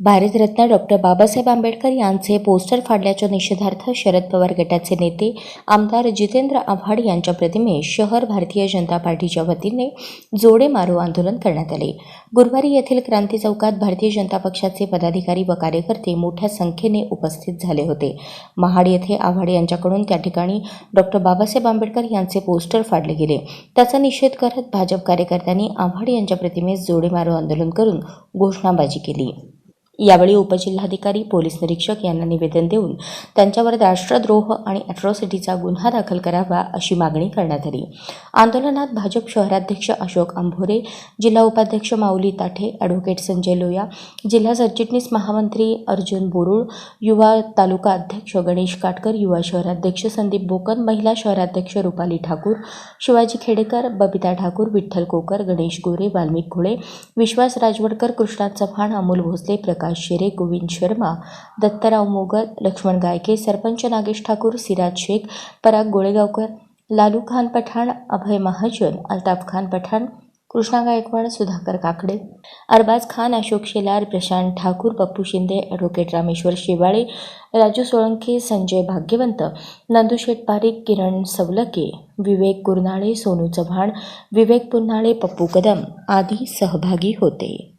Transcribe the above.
Bharat Ratna doctor Babasaheb Ambedkar यांचे poster फाडल्याच्या निषेधार्थ शरद पवार गटाचे नेते आमदार जितेंद्र आव्हाड यांच्या प्रतिमेस शहर भारतीय जनता पार्टीच्या वतीने जोडे मारो आंदोलन करण्यात आले. गुरुवारी येथील क्रांती चौकात भारतीय जनता पक्षाचे पदाधिकारी व कार्यकर्ते मोठ्या संख्येने उपस्थित झाले होते. महाड येथे आव्हाड यांच्याकडून त्या ठिकाणी डॉक्टर बाबासाहेब आंबेडकर यांचे पोस्टर फाडले गेले. त्याचा निषेध करत भाजप कार्यकर्त्यांनी आव्हाड यांच्या प्रतिमेस जोडे मारो आंदोलन करून घोषणाबाजी केली. यावेळी उपजिल्हाधिकारी पोलीस निरीक्षक यांना निवेदन देऊन त्यांच्यावर राष्ट्रद्रोह आणि अॅट्रॉसिटीचा गुन्हा दाखल करावा अशी मागणी करण्यात आली. आंदोलनात भाजप शहराध्यक्ष अशोक आंभोरे जिल्हा उपाध्यक्ष माऊली ताठे ॲडव्होकेट संजय लोया जिल्हा सरचिटणीस महामंत्री अर्जुन बोरुळ युवा तालुका अध्यक्ष गणेश काटकर युवा शहराध्यक्ष संदीप बोकन महिला शहराध्यक्ष रुपाली ठाकूर शिवाजी खेडेकर बबिता ठाकूर विठ्ठल कोकर गणेश गोरे वाल्मिक घोळे विश्वास राजवडकर कृष्णा चव्हाण अमोल भोसले प्रकाश शिरे गोविंद शर्मा दत्तराव मोगल लक्ष्मण गायके सरपंच नागेश ठाकूर सिराज शेख पराग गोळेगावकर लालू खान पठाण अभय महाजन अल्ताफ खान पठाण कृष्णा गायकवाड सुधाकर काकडे अरबाज खान अशोक शेलार प्रशांत ठाकूर पप्पू शिंदे ॲडव्होकेट रामेश्वर शेवाळे राजू सोळंके संजय भाग्यवंत नंदुशेठ पारिक किरण सवलके विवेक गुरनाळे सोनू चव्हाण विवेक पुन्हाळे पप्पू कदम आदी सहभागी होते.